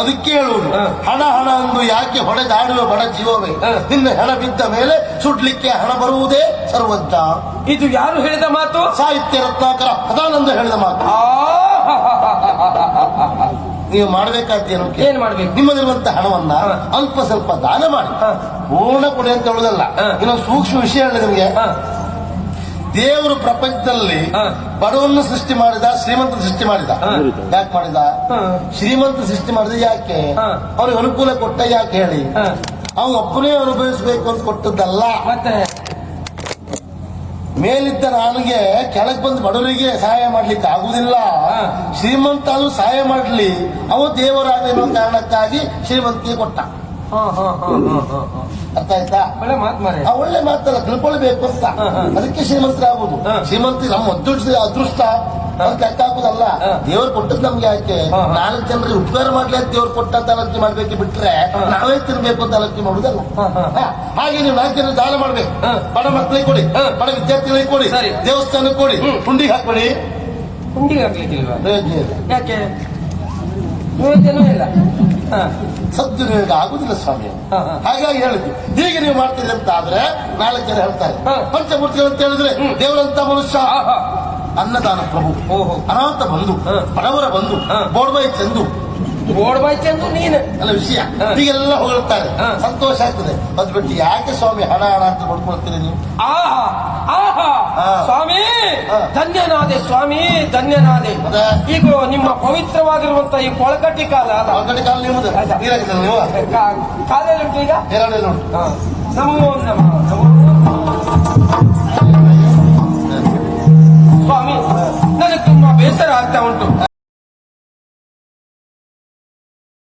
ಅದಕ್ಕೆ ಹೇಳುವುದು ಹಣ ಹಣ ಅಂದು ಯಾಕೆ ಹೊಡೆದಾಡುವ ಬಡ ಜೀವವೇ. ನಿನ್ನ ಹೆಣ ಬಿದ್ದ ಮೇಲೆ ಸುಡ್ಲಿಕ್ಕೆ ಹಣ ಬರುವುದೇ ಸರ್ವಂತ. ಇದು ಯಾರು ಹೇಳಿದ ಮಾತು? ಸಾಹಿತ್ಯ ರತ್ನಾಕರ ಸದಾನಂದ ಹೇಳಿದ ಮಾತು. ನೀವು ಮಾಡಬೇಕಾದ್ದೇನು ಏನ್ ಮಾಡ್ಬೇಕು? ನಿಮ್ಮಲ್ಲಿರುವಂತಹ ಹಣವನ್ನ. ಅಲ್ಪ ಸ್ವಲ್ಪ ದಾನ ಮಾಡಿ. ಪೂರ್ಣ ಕೊಡಿ ಅಂತ ಹೇಳುದಲ್ಲ. ಇನ್ನೊಂದು ಸೂಕ್ಷ್ಮ ವಿಷಯ ನಿಮಗೆ. ದೇವರು ಪ್ರಪಂಚದಲ್ಲಿ. ಬಡವನ್ನು ಸೃಷ್ಟಿ ಮಾಡಿದ ಶ್ರೀಮಂತ ಸೃಷ್ಟಿ ಮಾಡಿದ. ಯಾಕೆ ಮಾಡಿದ. ಶ್ರೀಮಂತ ಸೃಷ್ಟಿ ಮಾಡಿದ ಯಾಕೆ. ಅವ್ರಿಗೆ ಅನುಕೂಲ ಕೊಟ್ಟ ಯಾಕೆ ಹೇಳಿ. ಅವನು ಒಬ್ಬನೇ ಅನುಭವಿಸಬೇಕು ಅಂತ ಕೊಟ್ಟದ್ದಲ್ಲ ಮೇಲಿದ್ದ ನನಗೆ ಕೆಳಗೆ ಬಂದು ಬಡವರಿಗೆ ಸಹಾಯ ಮಾಡ್ಲಿಕ್ಕೆ ಆಗುದಿಲ್ಲ. ಶ್ರೀಮಂತ ಆದ್ರೂ ಸಹಾಯ ಮಾಡ್ಲಿ ಅವನು ದೇವರಾದ ಕಾರಣಕ್ಕಾಗಿ ಶ್ರೀಮಂತಿಗೆ ಕೊಟ್ಟ. ಅರ್ಥ ಆಯ್ತಾ? ಒಳ್ಳೆ ಮಾತು ಮಾರೆ ಆ ಒಳ್ಳೆ ಮಾತಲ್ಲ ತಿಳ್ಕೊಳ್ಬೇಕು ಅಂತ. ಅದಕ್ಕೆ ಶ್ರೀಮಂತರಾಗುದು ಹ. ಶ್ರೀಮಂತ ನಮ್ಮ ಅದೃಷ್ಟ ಅದೃಷ್ಟ. ಅದಕ್ಕೆ ಲೆಕ್ಕ ಹಾಕುದಲ್ಲ. ದೇವ್ರು ಕೊಟ್ಟದ್ ನಮ್ಗೆ ಯಾಕೆ. ನಾಲ್ಕು ಜನರಿಗೆ ಉಪಕಾರ ಮಾಡ್ಲಿ ಅಂತ ದೇವ್ರು ಕೊಟ್ಟಂತ ಆಲೋಚನೆ ಮಾಡ್ಬೇಕು ಬಿಟ್ರೆ. ನಾವೇ ತಿನ್ಬೇಕು ಅಂತ ಆಲೋಚನೆ ಮಾಡುದಲ್ಲ. ಹಾಗೆ ನೀವು ನಾಲ್ಕು ಜನ ದಾನ ಮಾಡ್ಬೇಕು. ಬಡ ಮಕ್ಕಳಿಗೆ ಕೊಡಿ. ಬಡ ವಿದ್ಯಾರ್ಥಿಗಳಿಗೆ ಕೊಡಿ. ಸರಿ. ದೇವಸ್ಥಾನಕ್ಕೆ ಕೊಡಿ. ಹುಂಡಿಗೆ ಹಾಕೊಡಿ ಹುಂಡಿಗೆ ಹಾಕ್ಲಿಕ್ಕಿಲ್ವಾ? ಯಾಕೆ? ಇಲ್ಲ. ಸದ್ದುಪಯೋಗ ಆಗುದಿಲ್ಲ ಸ್ವಾಮಿ. ಹಾಗಾಗಿ ಹೇಳಿದ್ದು ಹೀಗೆ ನೀವು ಮಾಡ್ತೀರಿ ಅಂತ ಆದ್ರೆ ನಾಲ್ಕು ಜನ ಹೇಳ್ತಾರೆ. ಪಂಚಮೂರ್ತಿ ಪಂಚಮೂರ್ತಿಗಳು ಅಂತ ಹೇಳಿದ್ರೆ ದೇವರಂತ ಮನುಷ್ಯ. ಅನ್ನದಾನ ಪ್ರಭು. ಓಹೋ. ಅನಾಥ ಬಂಧು. ಬಡವರ ಬಂಧು. ಬೋಡ್ಬಾಯಿ ಬೋಡ್ಬೈ ಚಂದು. ಬೋಡ್ಬಾಯಿ ಚಂದು ನೀನು. ಅಲ್ಲ ವಿಷಯ. ಹೀಗೆಲ್ಲ ಹೊಗಳ್ತಾರೆ. ಸಂತೋಷ ಆಗ್ತದೆ. ಅದ್ ಬಿಟ್ಟು ಯಾಕೆ ಸ್ವಾಮಿ ಹಣ ಹಣ ಅಂತ ಕೊಡ್ಕೊಳ್ತೀರಿ ನೀವು? ಆಹಾ ಆಹಾ. ಧನ್ಯನಾದೆ ಸ್ವಾಮಿ ಧನ್ಯನಾದೆ? ಈಗ ನಿಮ್ಮ ಪವಿತ್ರವಾಗಿರುವಂತ ಈ ಕೊಳಕಟ್ಟಿ ಕಾಲ ಕಾಲೇಜು ಈಗ? ಕಾಲ